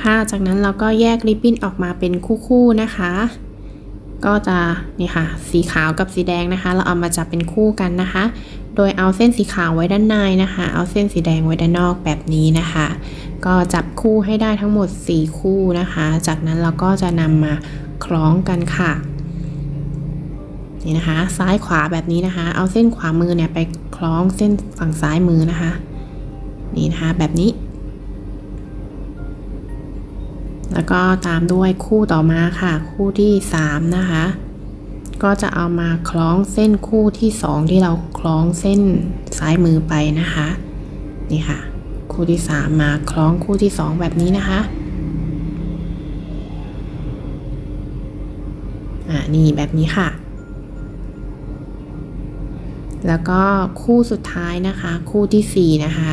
ค่ะ จากนั้นเราก็แยกริบบิ้นออกมาเป็นคู่ๆนะคะ ก็จะนี่ค่ะ สีขาวกับสีแดงนะคะ เราเอามาจับเป็นคู่กันนะคะ โดยเอาเส้นสีขาวไว้ด้านในนะคะ เอาเส้นสีแดงไว้ด้านนอกแบบนี้นะคะ ก็จับคู่ให้ได้ทั้งหมด 4 คู่นะคะ จากนั้นเราก็จะนำมาคล้องกันค่ะนี่นะคะ ซ้ายขวาแบบนี้นะคะ เอาเส้นขวามือเนี่ยไปคล้องเส้นฝั่งซ้ายมือนะคะ นี่นะคะแบบนี้ แล้วก็ตามด้วยคู่ต่อมาค่ะ คู่ที่ 3 นะคะ ก็จะเอามาคล้องเส้นคู่ที่ 2 ที่เราคล้องเส้นซ้ายมือไปนะคะ นี่ค่ะ คู่ที่ 3 มาคล้องคู่ที่ 2 แบบนี้นะคะอ่านี่แบบนี้ค่ะ แล้วก็คู่สุดท้ายนะคะ คู่ที่ 4 นะคะ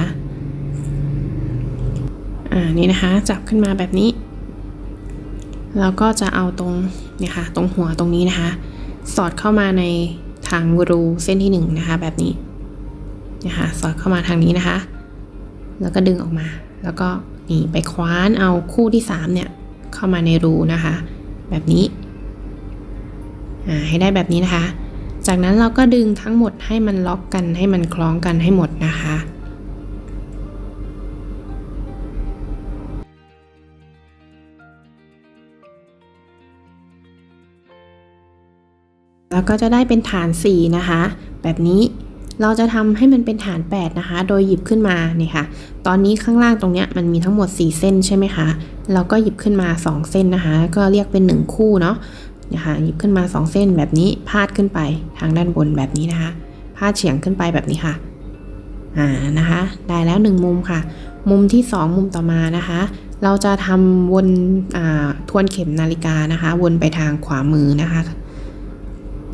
อ่านี่นะคะ จับขึ้นมาแบบนี้ แล้วก็จะเอาตรงเนี่ยค่ะตรงหัวตรงนี้นะคะ สอดเข้ามาในทางรูเส้นที่1นนะคะแบบนี้นะคะสอดเข้ามาทางนี้นะคะ แล้วก็ดึงออกมา แล้วก็นี่ไปคว้านเอาคู่ที่3เนี่ยเข้ามาในรูนะคะ แบบนี้อ่าให้ได้แบบนี้นะคะ จากนั้นเราก็ดึงทั้งหมดให้มันล็อกกันให้มันคล้องกันให้หมดนะคะ แล้วก็จะได้เป็นฐาน 4 นะคะ แบบนี้เราจะทำให้มันเป็นฐาน 8 นะคะ โดยหยิบขึ้นมานี่ค่ะ ตอนนี้ข้างล่างตรงเนี้ยมันมีทั้งหมด 4 เส้นใช่ไหมคะ เราก็หยิบขึ้นมา 2 เส้นนะคะ ก็เรียกเป็น 1 คู่เนาะ นะคะหยิบขึ้นมา 2 เส้นแบบนี้ พาดขึ้นไปทางด้านบนแบบนี้นะคะ พาดเฉียงขึ้นไปแบบนี้ค่ะ อ่า นะคะ ได้แล้ว 1 มุมค่ะ มุมที่ 2 มุมต่อมานะคะ เราจะทำวน อ่า ทวนเข็มนาฬิกานะคะ วนไปทางขวามือนะคะ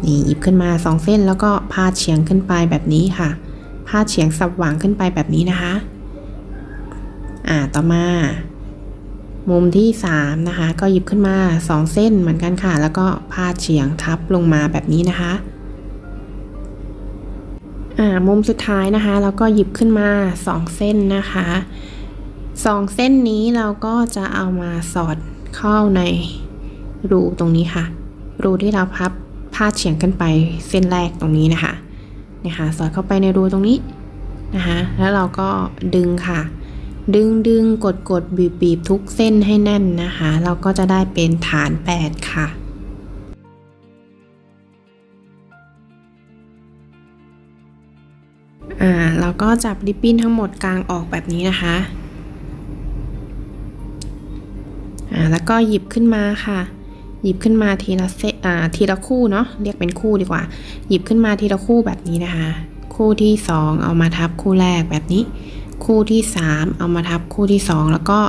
นี่หยิบขึ้นมา2เส้นแล้วก็พาดเฉียงขึ้นไปแบบนี้ค่ะ พาดเฉียงสับหว่างขึ้นไปแบบนี้นะคะ อ่าต่อมา มุมที่3นะคะ ก็หยิบขึ้นมา2เส้นเหมือนกันค่ะ แล้วก็พาดเฉียงทับลงมาแบบนี้นะคะอ่ามุมสุดท้ายนะคะเราก็หยิบขึ้นมา 2 เส้นนะคะสองเส้นนี้เราก็จะเอามาสอดเข้าในรูตรงนี้ค่ะ รูที่เราพับ พาดเฉียงขึ้นไปเส้นแรกตรงนี้นะคะเนี่ยค่ะสอดเข้าไปในรูตรงนี้นะคะแล้วเราก็ดึงค่ะ ดึงดึงกดกดบีบบีบทุกเส้นให้แน่นนะคะ เราก็จะได้เป็นฐาน 8 ค่ะอ่าเราก็จับริบบิ้นทั้งหมดกลางออกแบบนี้นะคะอ่าแล้วก็หยิบขึ้นมาค่ะ หยิบขึ้นมาทีละเซอ่าทีละคู่เนาะเรียกเป็นคู่ดีกว่า หยิบขึ้นมาทีละคู่แบบนี้นะคะ คู่ที่ 2 เอามาทับคู่แรกแบบนี้ คู่ที่ 3 เอามาทับคู่ที่ 2 แล้วก็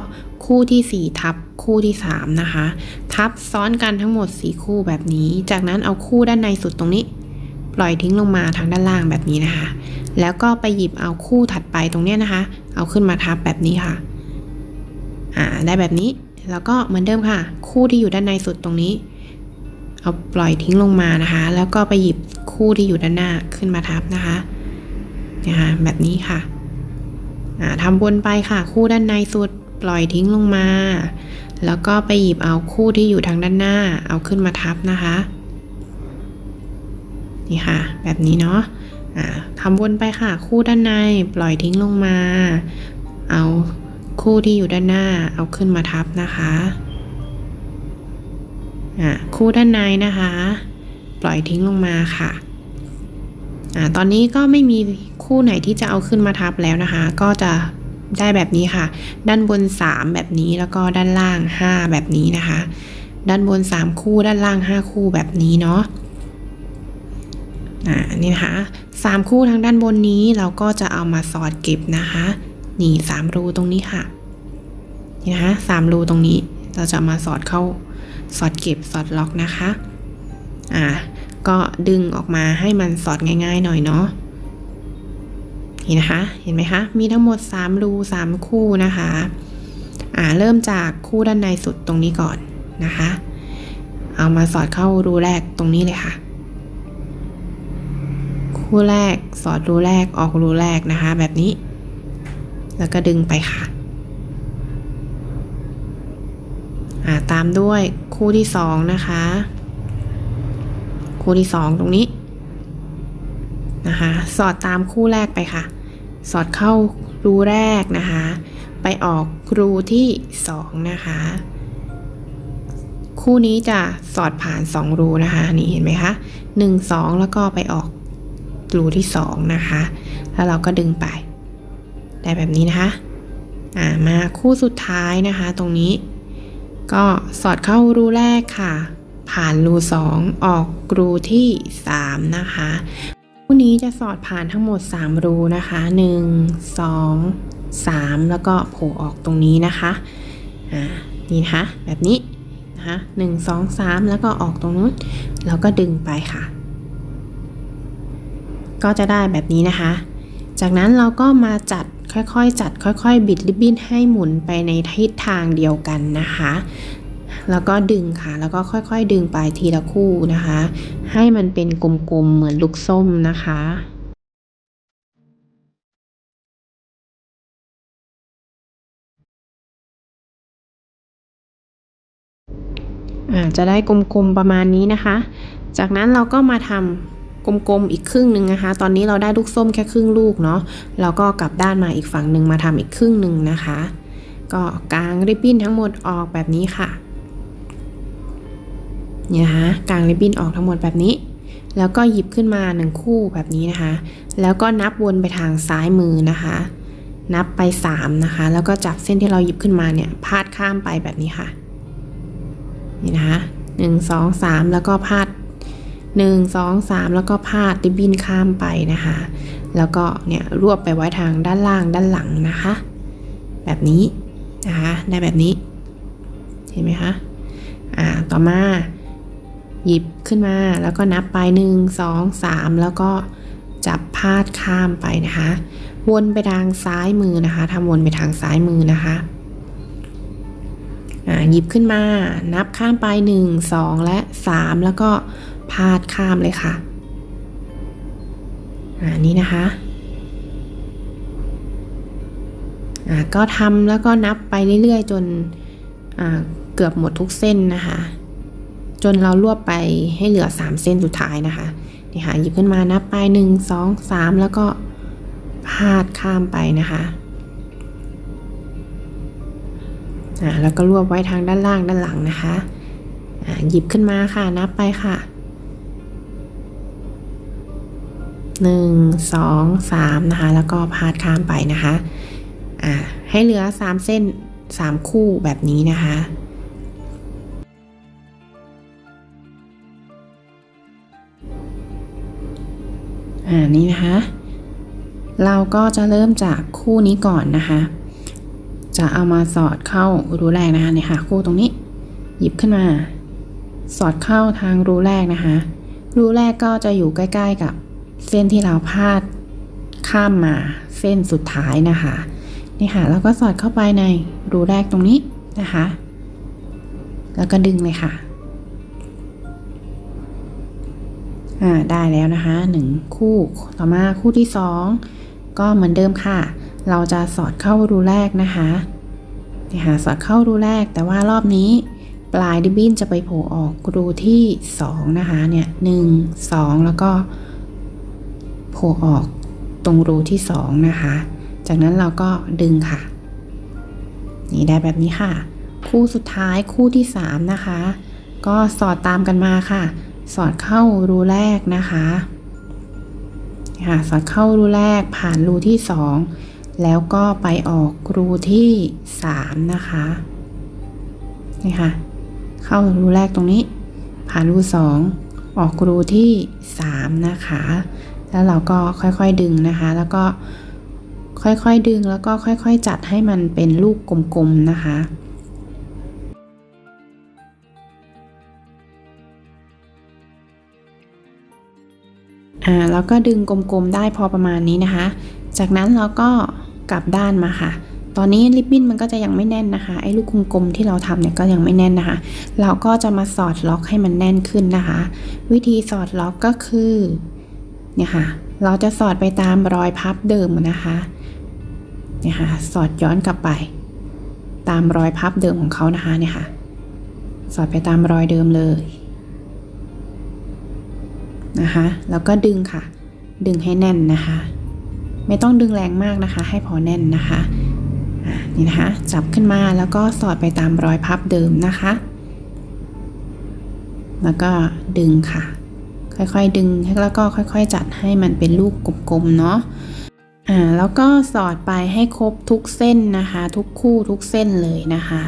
คู่ที่ 4 ทับคู่ที่ 3 นะคะ ทับซ้อนกันทั้งหมด 4 คู่แบบนี้ จากนั้นเอาคู่ด้านในสุดตรงนี้ ปล่อยทิ้งลงมาทางด้านล่างแบบนี้นะคะ แล้วก็ไปหยิบเอาคู่ถัดไปตรงเนี้ยนะคะ เอาขึ้นมาทับแบบนี้ค่ะ อ่าได้แบบนี้ แล้วก็เหมือนเดิมค่ะ คู่ที่อยู่ด้านในสุดตรงนี้ เอาปล่อยทิ้งลงมานะคะ แล้วก็ไปหยิบคู่ที่อยู่ด้านหน้าขึ้นมาทับนะคะนะคะแบบนี้ค่ะอ่าทำวนไปค่ะ คู่ด้านในสุดปล่อยทิ้งลงมา แล้วก็ไปหยิบเอาคู่ที่อยู่ทางด้านหน้า เอาขึ้นมาทับนะคะนี่ค่ะ แบบนี้เนาะอ่าทำวนไปค่ะ คู่ด้านในปล่อยทิ้งลงมา เอา คู่ที่อยู่ด้านหน้าเอาขึ้นมาทับนะคะอ่าคู่ด้านในนะคะ ปล่อยทิ้งลงมาค่ะอ่าตอนนี้ก็ไม่มีคู่ไหนที่จะเอาขึ้นมาทับแล้วนะคะ ก็จะได้แบบนี้ค่ะ ด้านบน 3 แบบนี้แล้วก็ด้านล่าง 5 แบบนี้นะคะ ด้านบน 3 คู่ด้านล่าง 5 คู่แบบนี้เนาะอ่านี่นะคะสามคู่ทางด้านบนนี้เราก็จะเอามาสอดเก็บนะคะ นี่สามรูตรงนี้ค่ะนี่นะคะสามรูตรงนี้เราจะมาสอดเข้าสอดเก็บสอดล็อกนะคะอ่าก็ดึงออกมาให้มันสอดง่ายๆหน่อยเนาะนี่นะคะ เห็นไหมคะ มีทั้งหมด 3 รู 3 คู่นะคะ อ่า เริ่มจากคู่ด้านในสุดตรงนี้ก่อนนะคะ เอามาสอดเข้ารูแรกตรงนี้เลยค่ะ คู่แรกสอดรูแรกออกรูแรกนะคะ แบบนี้ แล้วก็ดึงไปค่ะาตามด้วยคู่ที่สองนะคะ คู่ที่สองตรงนี้นะคะ สอดตามคู่แรกไปค่ะ สอดเข้ารูแรกนะคะ ไปออกรูที่สองนะคะ คู่นี้จะสอดผ่านสองรูนะคะ นี่เห็นไหมคะหนึ่งสองแล้วก็ไปออกรูที่สองนะคะ แล้วเราก็ดึงไป ได้แบบนี้นะคะอ่ามาคู่สุดท้ายนะคะ ตรงนี้ ก็สอดเข้ารูแรกค่ะ ผ่านรูสองออกรูที่สามนะคะคู่นี้จะสอดผ่านทั้งหมด 3 รูนะคะ 1 2 3 แล้วก็โผล่ออกตรงนี้นะคะอ่านี่นะคะแบบนี้นะคะหนึ่งสองสามแล้วก็ออกตรงนู้นแล้วก็ดึงไปค่ะ ก็จะได้แบบนี้นะคะ จากนั้นเราก็มาจัด ค่อยๆ จัดค่อยๆ บิดริบบิ้นให้หมุนไปในทิศทางเดียวกันนะคะ แล้วก็ดึงค่ะ แล้วก็ค่อยๆ ดึงไปทีละคู่นะคะ ให้มันเป็นกลมๆ เหมือนลูกส้มนะคะอ่าจะได้กลมๆประมาณนี้นะคะ จากนั้นเราก็มาทำ กลมๆอีกครึ่งหนึ่งนะคะ ตอนนี้เราได้ลูกส้มแค่ครึ่งลูกเนาะเราก็กลับด้านมาอีกฝั่งหนึ่งมาทำอีกครึ่งหนึ่งนะคะ ก็กางริบบิ้นทั้งหมดออกแบบนี้ค่ะเนี่นะคะกางริบบิ้นออกทั้งหมดแบบนี้ แล้วก็หยิบขึ้นมาหนึ่งคู่แบบนี้นะคะ แล้วก็นับวนไปทางซ้ายมือนะคะ นับไป 3 นะคะ แล้วก็จับเส้นที่เราหยิบขึ้นมาเนี่ยพาดข้ามไปแบบนี้ค่ะ นี่นะคะหนึ่งสองสามแล้วก็พาด หนึ่งสองสามแล้วก็พาดริบบิ้นข้ามไปนะคะ แล้วก็เนี่ยรวบไปไว้ทางด้านล่างด้านหลังนะคะ แบบนี้นะคะได้แบบนี้ เห็นไหมคะอ่าต่อมาหยิบขึ้นมาแล้วก็นับไปหนึ่งสองสามแล้วก็จับพาดข้ามไปนะคะ วนไปทางซ้ายมือนะคะทำวนไปทางซ้ายมือนะคะอ่าหยิบขึ้นมานับข้ามไปหนึ่งสองและสามแล้วก็ พาดข้ามเลยค่ะอ่านี่นะคะอ่าก็ทำแล้วก็นับไปเรื่อยๆ จนอ่าเกือบหมดทุกเส้นนะคะ จนเรารวบไปให้เหลือ 3 เส้นสุดท้ายนะคะนี่ค่ะหยิบขึ้นมานับไป 1 2 3 แล้วก็พาดข้ามไปนะคะอ่าแล้วก็รวบไว้ทางด้านล่างด้านหลังนะคะอ่าหยิบขึ้นมาค่ะนับไปค่ะ 1 2 3นะคะ แล้วก็พาดข้ามไปนะคะอ่าให้เหลือ 3 เส้น 3 คู่แบบนี้นะคะอ่านี่นะคะ เราก็จะเริ่มจากคู่นี้ก่อนนะคะ จะเอามาสอดเข้ารูแรกนะคะเนี่ยค่ะ คู่ตรงนี้ หยิบขึ้นมา สอดเข้าทางรูแรกนะคะ รูแรกก็จะอยู่ใกล้ ๆกับ เส้นที่เราพาดข้ามมาเส้นสุดท้ายนะคะนี่ค่ะแล้วก็สอดเข้าไปในรูแรกตรงนี้นะคะ แล้วก็ดึงเลยค่ะอ่าได้แล้วนะคะหนึ่งคู่ต่อมาคู่ที่สองก็เหมือนเดิมค่ะ เราจะสอดเข้ารูแรกนะคะนี่ค่ะสอดเข้ารูแรกแต่ว่ารอบนี้ปลายดิบบิ้นจะไปโผล่ออกรูที่สองนะคะเนี่ยหนึ่งสองแล้วก็ โผล่ออกตรงรูที่สองนะคะ จากนั้นเราก็ดึงค่ะ นี่ได้แบบนี้ค่ะ คู่สุดท้ายคู่ที่สามนะคะ ก็สอดตามกันมาค่ะ สอดเข้ารูแรกนะคะค่ะสอดเข้ารูแรกผ่านรูที่สองแล้วก็ไปออกรูที่สามนะคะนี่ค่ะ เข้ารูแรกตรงนี้ ผ่านรูสองออกรูที่สามนะคะ แล้วเราก็ค่อยๆดึงนะคะ แล้วก็ค่อยๆดึงแล้วก็ค่อยๆ จัดให้มันเป็นลูกกลมๆนะคะอ่าแล้วก็ดึงกลมๆได้พอประมาณนี้นะคะ จากนั้นเราก็กลับด้านมาค่ะ ตอนนี้ริบบิ้นมันก็จะยังไม่แน่นนะคะ ไอ้ลูกกลมๆที่เราทำเนี่ยก็ยังไม่แน่นนะคะ เราก็จะมาสอดล็อกให้มันแน่นขึ้นนะคะ วิธีสอดล็อกก็คือ เนี่ยค่ะ เราจะสอดไปตามรอยพับเดิมนะคะเนี่ยค่ะ สอดย้อนกลับไป ตามรอยพับเดิมของเขานะคะเนี่ยค่ะ สอดไปตามรอยเดิมเลยนะคะ แล้วก็ดึงค่ะ ดึงให้แน่นนะคะ ไม่ต้องดึงแรงมากนะคะ ให้พอแน่นนะคะนี่นะคะ จับขึ้นมาแล้วก็สอดไปตามรอยพับเดิมนะคะ แล้วก็ดึงค่ะ ค่อยๆดึงแล้วก็ค่อยๆ จัดให้มันเป็นลูกกลมๆเนาะอ่าแล้วก็สอดไปให้ครบทุกเส้นนะคะ ทุกคู่ทุกเส้นเลยนะคะ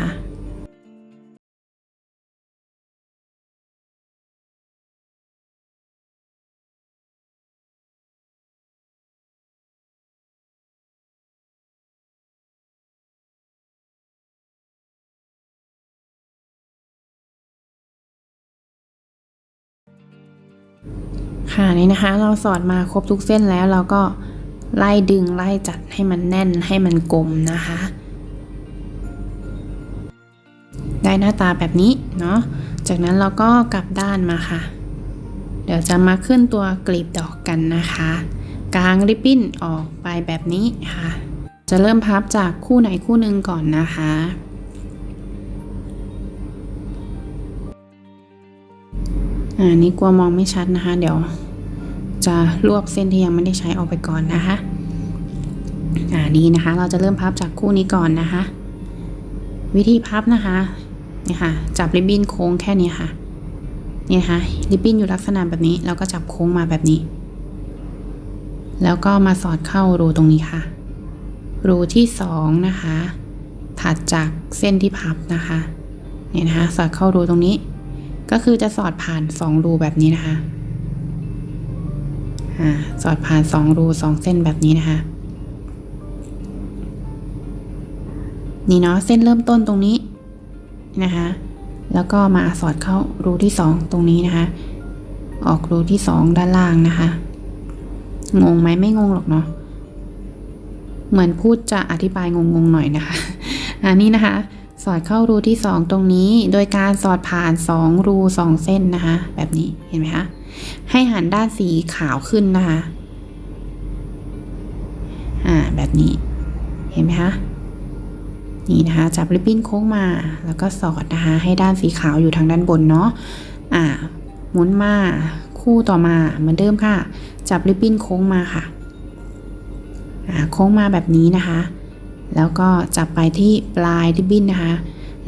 นี่นะคะ เราสอดมาครบทุกเส้นแล้วเราก็ไล่ดึงไล่จัดให้มันแน่นให้มันกลมนะคะ ได้หน้าตาแบบนี้เนาะจากนั้นเราก็กลับด้านมาค่ะ เดี๋ยวจะมาขึ้นตัวกลีบดอกกันนะคะกางริบบิ้นออกไปแบบนี้ค่ะ จะเริ่มพับจากคู่ไหนคู่หนึ่งก่อนนะคะอ่านี่กลัวมองไม่ชัดนะคะ เดี๋ยว จะรวบเส้นที่ยังไม่ได้ใช้ออกไปก่อนนะคะอ่านี่นะคะเราจะเริ่มพับจากคู่นี้ก่อนนะคะ วิธีพับนะคะนี่ค่ะจับริบบิ้นโค้งแค่นี้ค่ะนี่นะคะริบบิ้นอยู่ลักษณะแบบนี้เราก็จับโค้งมาแบบนี้ แล้วก็มาสอดเข้ารูตรงนี้ค่ะ รูที่สองนะคะ ถัดจากเส้นที่พับนะคะเนี่ยนะคะ สอดเข้ารูตรงนี้ ก็คือจะสอดผ่านสองรูแบบนี้นะคะ สอดผ่านสองรูสองเส้นแบบนี้นะคะ นี่เนาะเส้นเริ่มต้นตรงนี้นะคะ แล้วก็มาสอดเข้ารูที่สองตรงนี้นะคะ ออกรูที่สองด้านล่างนะคะ งงไหมไม่งงหรอกเนาะ เหมือนพูดจะอธิบายงงๆหน่อยนะคะ อันนี้นะคะสอดเข้ารูที่ 2 ตรงนี้ โดยการสอดผ่าน 2 รู 2 เส้นนะคะ แบบนี้เห็นไหมคะ ให้หันด้านสีขาวขึ้นนะคะ อ่า แบบนี้ เห็นไหมคะ นี่นะคะ จับริบบิ้นโค้งมา แล้วก็สอดนะคะ ให้ด้านสีขาวอยู่ทางด้านบนเนาะ อ่า หมุนมา คู่ต่อมา เหมือนเดิมค่ะ จับริบบิ้นโค้งมาค่ะ อ่า โค้งมาแบบนี้นะคะ แล้วก็จับไปที่ปลายริบบิ้นนะคะ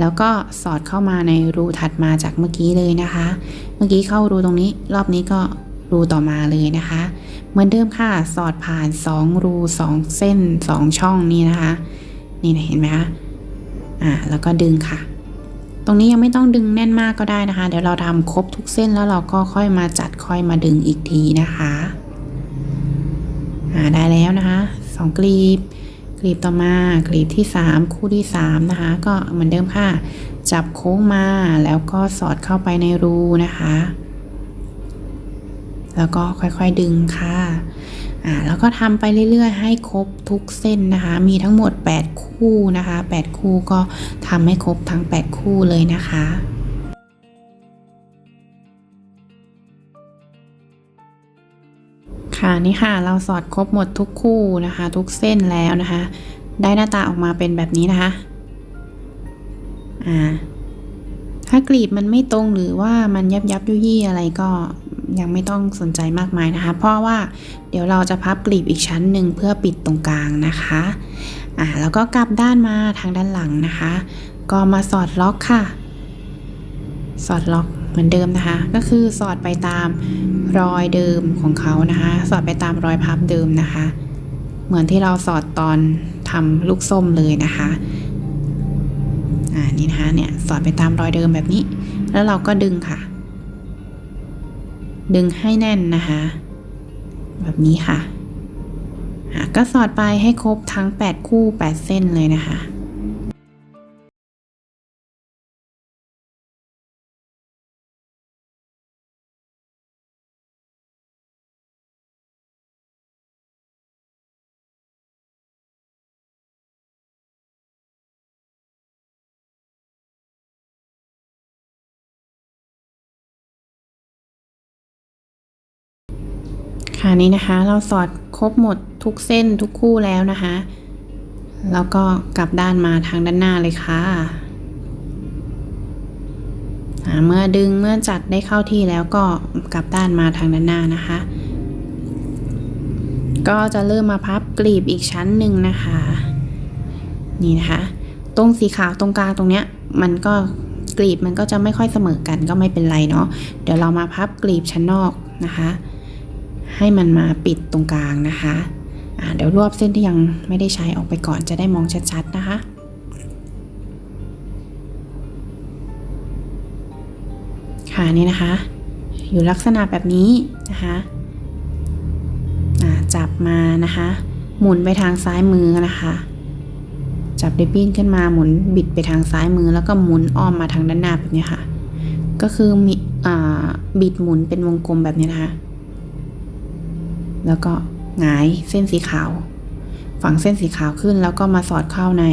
แล้วก็สอดเข้ามาในรูถัดมาจากเมื่อกี้เลยนะคะ เมื่อกี้เข้ารูตรงนี้ รอบนี้ก็รูต่อมาเลยนะคะ เหมือนเดิมค่ะ สอดผ่าน 2 รู 2 เส้น 2 ช่องนี้นะคะ นี่นะเห็นไหมคะอ่าแล้วก็ดึงค่ะ ตรงนี้ยังไม่ต้องดึงแน่นมากก็ได้นะคะ เดี๋ยวเราทำครบทุกเส้นแล้วเราก็ค่อยมาจัดค่อยมาดึงอีกทีนะคะอ่าได้แล้วนะคะสองกลีบ กลีบต่อมากลีบที่ 3 คู่ที่ 3 นะคะ ก็เหมือนเดิมค่ะ จับโค้งมาแล้วก็สอดเข้าไปในรูนะคะ แล้วก็ค่อยๆดึงค่ะอ่าแล้วก็ทำไปเรื่อยๆ ให้ครบทุกเส้นนะคะ มีทั้งหมด 8 คู่นะคะ 8 คู่ก็ทำให้ครบทั้ง 8 คู่เลยนะคะ ค่ะนี่ค่ะเราสอดครบหมดทุกคู่นะคะ ทุกเส้นแล้วนะคะ ได้หน้าตาออกมาเป็นแบบนี้นะคะอ่าถ้ากลีบมันไม่ตรงหรือว่ามันยับยับยุยี่อะไรก็ยังไม่ต้องสนใจมากมายนะคะ เพราะว่าเดี๋ยวเราจะพับกลีบอีกชั้นหนึ่งเพื่อปิดตรงกลางนะคะอ่าแล้วก็กลับด้านมาทางด้านหลังนะคะ ก็มาสอดล็อกค่ะ สอดล็อก เหมือนเดิมนะคะ ก็คือสอดไปตามรอยเดิมของเขานะคะ สอดไปตามรอยพับเดิมนะคะ เหมือนที่เราสอดตอนทำลูกส้มเลยนะคะอ่านี่นะคะเนี่ยสอดไปตามรอยเดิมแบบนี้ แล้วเราก็ดึงค่ะ ดึงให้แน่นนะคะ แบบนี้ค่ะอะก็สอดไปให้ครบทั้ง 8 คู่ 8 เส้นเลยนะคะ ค่ะนี่นะคะเราสอดครบหมดทุกเส้นทุกคู่แล้วนะคะ แล้วก็กลับด้านมาทางด้านหน้าเลยค่ะเมื่อดึงเมื่อจัดได้เข้าที่แล้วก็กลับด้านมาทางด้านหน้านะคะ ก็จะเริ่มมาพับกลีบอีกชั้นหนึ่งนะคะ นี่นะคะ ตรงสีขาวตรงกลางตรงเนี้ย มันก็กลีบมันก็จะไม่ค่อยเสมอกันก็ไม่เป็นไรเนาะเดี๋ยวเรามาพับกลีบชั้นนอกนะคะ ให้มันมาปิดตรงกลางนะคะเดี๋ยวรวบเส้นที่ยังไม่ได้ใช้ออกไปก่อนจะได้มองชัดๆนะคะค่ะนี่นะคะ อยู่ลักษณะแบบนี้นะคะจับมานะคะ หมุนไปทางซ้ายมือนะคะ จับริบบิ้นขึ้นมาหมุนบิดไปทางซ้ายมือ แล้วก็หมุนอ้อมมาทางด้านหน้าแบบนี้ค่ะ ก็คือมีอบิดหมุนเป็นวงกลมแบบนี้นะคะ แล้วก็หงายเส้นสีขาว ฝังเส้นสีขาวขึ้นแล้วก็มาสอดเข้าใน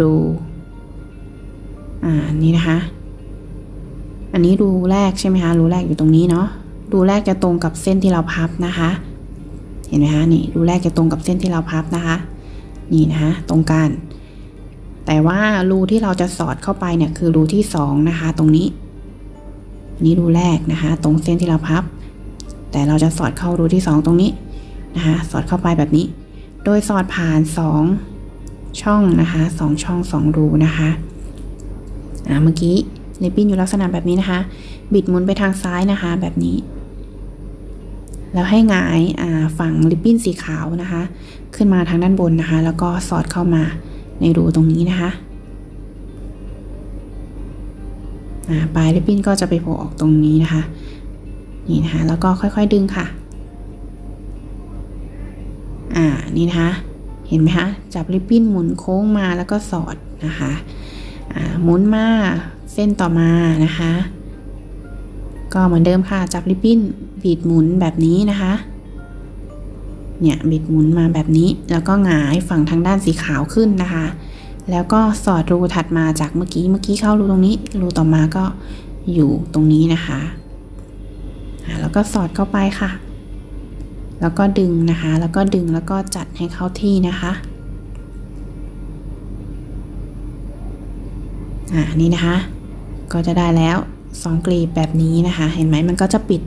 รูอ่านี่นะคะ อันนี้รูแรกใช่ไหมคะรูแรกอยู่ตรงนี้เนาะรูแรกจะตรงกับเส้นที่เราพับนะคะ เห็นไหมคะนี่รูแรกจะตรงกับเส้นที่เราพับนะคะ นี่นะคะ ตรงกันแต่ว่ารูที่เราจะสอดเข้าไปเนี่ยคือรูที่สองนะคะ ตรงนี้ นี่รูแรกนะคะ ตรงเส้นที่เราพับ แต่เราจะสอดเข้ารูที่สองตรงนี้นะคะสอดเข้าไปแบบนี้ โดยสอดผ่านสองช่องนะคะสองช่องสองรูนะคะอ่าเมื่อกี้ริบบิ้นอยู่ลักษณะแบบนี้นะคะ บิดหมุนไปทางซ้ายนะคะแบบนี้ แล้วให้หงายอ่าฝั่งริบบิ้นสีขาวนะคะ ขึ้นมาทางด้านบนนะคะ แล้วก็สอดเข้ามาในรูตรงนี้นะคะอ่าปลายริบบิ้นก็จะไปโผล่ออกตรงนี้นะคะ นี่นะคะ แล้วก็ค่อยๆดึงค่ะ อ่า นี่นะคะ เห็นไหมคะ จับริบบิ้นหมุนโค้งมาแล้วก็สอดนะคะ อ่า หมุนมาเส้นต่อมานะคะ ก็เหมือนเดิมค่ะ จับริบบิ้นบิดหมุนแบบนี้นะคะ เนี่ยบิดหมุนมาแบบนี้ แล้วก็หงายฝั่งทางด้านสีขาวขึ้นนะคะ แล้วก็สอดรูถัดมาจากเมื่อกี้ เมื่อกี้เข้ารูตรงนี้ รูต่อมาก็อยู่ตรงนี้นะคะ แล้วก็สอดเข้าไปค่ะ แล้วก็ดึงนะคะ แล้วก็ดึงแล้วก็จัดให้เข้าที่นะคะอ่านี่นะคะ ก็จะได้แล้วสองกลีบแบบนี้นะคะ เห็นไหมมันก็จะปิด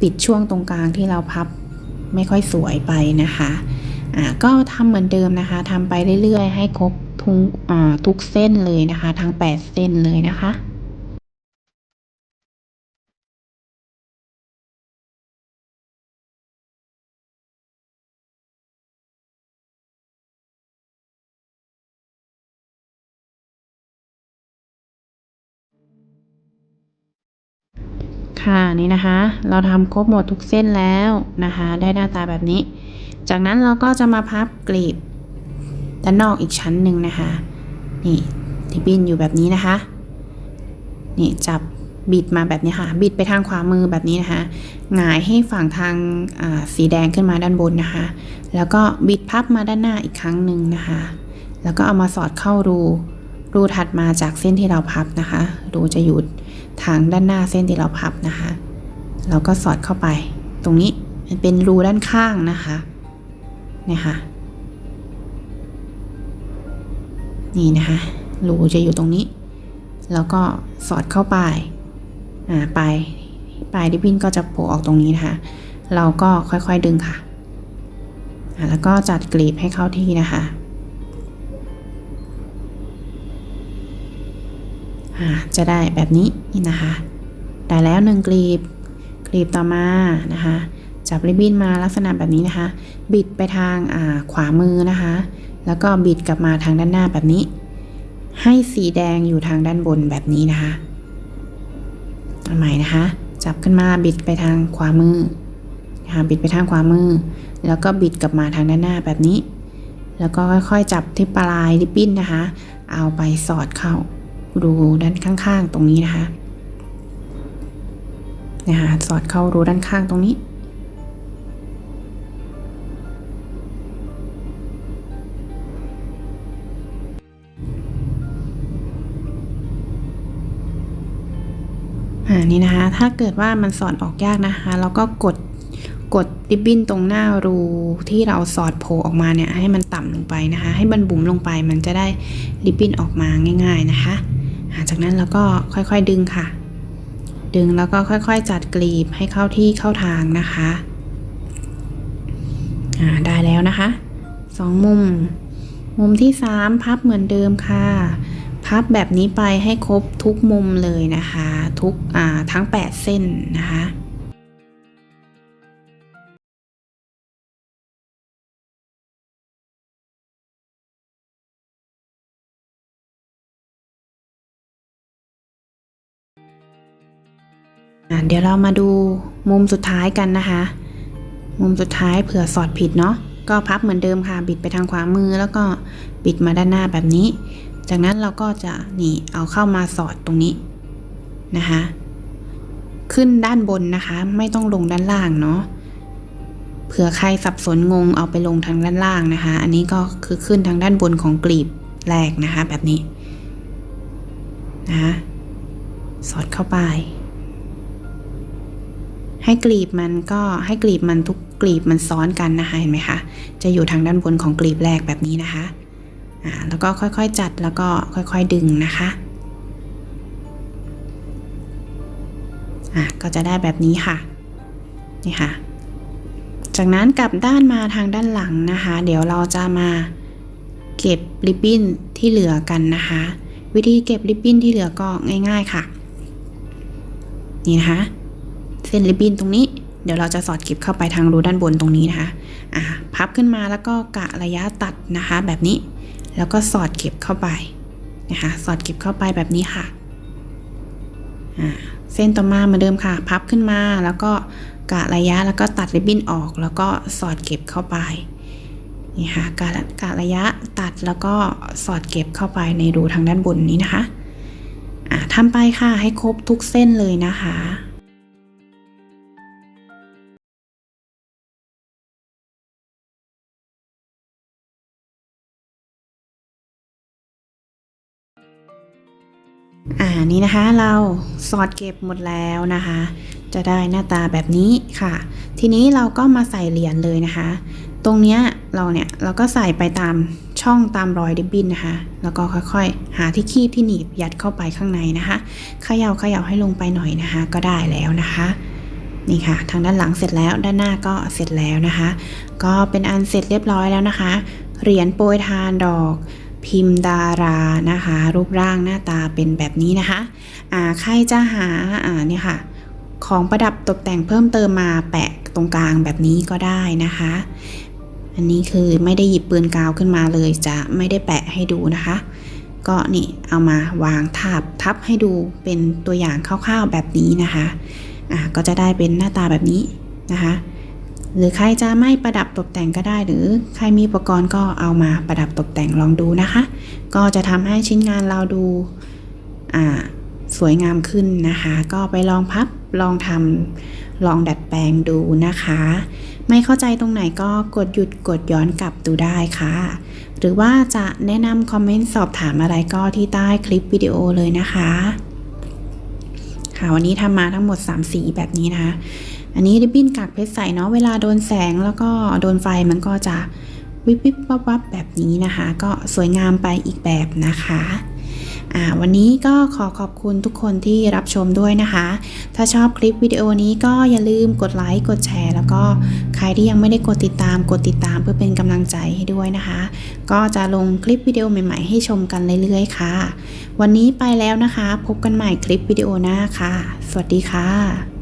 ปิดช่วงตรงกลางที่เราพับไม่ค่อยสวยไปนะคะอ่าก็ทำเหมือนเดิมนะคะทำไปเรื่อยๆ ให้ครบทุกอ่าทุกเส้นเลยนะคะ ทั้ง 8 เส้นเลยนะคะ ค่ะนี่นะคะ เราทำครบหมดทุกเส้นแล้วนะคะ ได้หน้าตาแบบนี้ จากนั้นเราก็จะมาพับกลีบด้านนอกอีกชั้นหนึ่งนะคะ นี่ที่บินอยู่แบบนี้นะคะนี่จับบิดมาแบบนี้ค่ะ บิดไปทางขวามือแบบนี้นะคะหงายให้ฝั่งทางสีแดงขึ้นมาด้านบนนะคะ แล้วก็บิดพับมาด้านหน้าอีกครั้งหนึ่งนะคะ แล้วก็เอามาสอดเข้ารู รูถัดมาจากเส้นที่เราพับนะคะ รูจะอยู่ ทางด้านหน้าเส้นที่เราพับนะคะ เราก็สอดเข้าไป ตรงนี้มันเป็นรูด้านข้างนะคะเนี่ยค่ะ นี่นะคะรูจะอยู่ตรงนี้ แล้วก็สอดเข้าไปอ่าปลายปลายดิบบินก็จะโผล่ออกตรงนี้นะคะ เราก็ค่อยๆดึงค่ะ แล้วก็จัดกลีบให้เข้าที่นะคะ จะได้แบบนี้นี่นะคะ ได้แล้วหนึ่งกลีบ กลีบต่อมานะคะ จับริบบิ้นมาลักษณะแบบนี้นะคะ บิดไปทางาขวามือนะคะ แล้วก็บิดกลับมาทางด้านหน้าแบบนี้ ให้สีแดงอยู่ทางด้านบนแบบนี้นะคะเอาใหม่นะคะ จับขึ้นมาบิดไปทางขวามือนะคะบิดไปทางขวามือ แล้วก็บิดกลับมาทางด้านหน้าแบบนี้ แล้วก็ค่อยๆจับที่ปลายริบบิ้นนะคะ เอาไปสอดเข้า รูด้านข้างๆตรงนี้นะคะนะคะสอดเข้ารูด้านข้างตรงนี้ อ่านี่นะคะ ถ้าเกิดว่ามันสอดออกยากนะคะเราก็กดกดริบบิ้นตรงหน้ารูที่เราสอดโผล่ออกมาเนี่ยให้มันต่ำลงไปนะคะ ให้มันบุ๋มลงไปมันจะได้ริบบิ้นออกมาง่าย ๆนะคะ จากนั้นเราก็ค่อยๆดึงค่ะ ดึงแล้วก็ค่อยๆจัดกลีบให้เข้าที่เข้าทางนะคะอ่าได้แล้วนะคะสองมุม มุมที่สามพับเหมือนเดิมค่ะ พับแบบนี้ไปให้ครบทุกมุมเลยนะคะ ทุกอ่าทั้ง 8 เส้นนะคะ เดี๋ยวเรามาดูมุมสุดท้ายกันนะคะ มุมสุดท้ายเผื่อสอดผิดเนาะก็พับเหมือนเดิมค่ะบิดไปทางขวามือแล้วก็บิดมาด้านหน้าแบบนี้ จากนั้นเราก็จะนี่เอาเข้ามาสอดตรงนี้นะคะ ขึ้นด้านบนนะคะ ไม่ต้องลงด้านล่างเนาะเผื่อใครสับสนงงเอาไปลงทางด้านล่างนะคะ อันนี้ก็คือขึ้นทางด้านบนของกลีบแรกนะคะ แบบนี้นะคะสอดเข้าไป ให้กลีบมันก็ให้กลีบมันทุกกลีบมันซ้อนกันนะคะเห็นไหมคะจะอยู่ทางด้านบนของกลีบแรกแบบนี้นะคะอ่าแล้วก็ค่อยๆจัดแล้วก็ค่อยๆดึงนะคะอะก็จะได้แบบนี้ค่ะนี่ค่ะ จากนั้นกลับด้านมาทางด้านหลังนะคะ เดี๋ยวเราจะมาเก็บริบบิ้นที่เหลือกันนะคะ วิธีเก็บริบบิ้นที่เหลือก็ง่าย ๆค่ะ นี่นะคะ เส้นริบบิ้นตรงนี้ เดี๋ยวเราจะสอดเก็บเข้าไปทางรูด้านบนตรงนี้นะคะอ่าพับขึ้นมาแล้วก็กะระยะตัดนะคะ แบบนี้ แล้วก็สอดเก็บเข้าไปนะคะ สอดเก็บเข้าไปแบบนี้ค่ะอ่าเส้นต่อมาเหมือนเดิมค่ะ พับขึ้นมาแล้วก็กะระยะแล้วก็ตัดริบบิ้นออก แล้วก็สอดเก็บเข้าไปนี่ค่ะกะกะระยะตัดแล้วก็สอดเก็บเข้าไปในรูทางด้านบนนี้นะคะอ่าทำไปค่ะให้ครบทุกเส้นเลยนะคะ นี่นะคะเราสอดเก็บหมดแล้วนะคะ จะได้หน้าตาแบบนี้ค่ะ ทีนี้เราก็มาใส่เหรียญเลยนะคะ ตรงเนี้ยเราเนี่ยเราก็ใส่ไปตามช่องตามรอยริบบิ้นนะคะ แล้วก็ค่อยๆ หาที่คีบที่หนีบยัดเข้าไปข้างในนะคะเขย่าเขย่าให้ลงไปหน่อยนะคะ ก็ได้แล้วนะคะนี่ค่ะ ทางด้านหลังเสร็จแล้วด้านหน้าก็เสร็จแล้วนะคะ ก็เป็นอันเสร็จเรียบร้อยแล้วนะคะ เหรียญโปรยทานดอก พิมพ์ดารานะคะ รูปร่างหน้าตาเป็นแบบนี้นะคะอ่าใครจะหาอ่าเนี่ยค่ะ ของประดับตกแต่งเพิ่มเติมมาแปะตรงกลางแบบนี้ก็ได้นะคะ อันนี้คือไม่ได้หยิบปืนกาวขึ้นมาเลย จะไม่ได้แปะให้ดูนะคะ ก็นี่เอามาวางทับทับให้ดูเป็นตัวอย่างคร่าวๆแบบนี้นะคะอ่าก็จะได้เป็นหน้าตาแบบนี้นะคะ หรือใครจะไม่ประดับตกแต่งก็ได้ หรือใครมีอุปกรณ์ก็เอามาประดับตกแต่งลองดูนะคะ ก็จะทำให้ชิ้นงานเราดูสวยงามขึ้นนะคะ ก็ไปลองพับลองทำลองดัดแปลงดูนะคะ ไม่เข้าใจตรงไหนก็กดหยุดกดย้อนกลับดูได้ค่ะ หรือว่าจะแนะนำคอมเมนต์สอบถามอะไรก็ที่ใต้คลิปวิดีโอเลยนะคะ ค่ะวันนี้ทำมาทั้งหมด 3 สีแบบนี้นะคะ อันนี้ริบบิ้นกากเพชรใสเนาะเวลาโดนแสงแล้วก็โดนไฟมันก็จะวิบวิบวับวับแบบนี้นะคะ ก็สวยงามไปอีกแบบนะคะอ่าวันนี้ก็ขอขอบคุณทุกคนที่รับชมด้วยนะคะ ถ้าชอบคลิปวิดีโอนี้ก็อย่าลืมกดไลค์ กดแชร์ แล้วก็ใครที่ยังไม่ได้กดติดตาม กดติดตามเพื่อเป็นกำลังใจให้ด้วยนะคะ ก็จะลงคลิปวิดีโอใหม่ๆให้ชมกันเรื่อยๆค่ะ วันนี้ไปแล้วนะคะ พบกันใหม่คลิปวิดีโอหน้าค่ะ สวัสดีค่ะ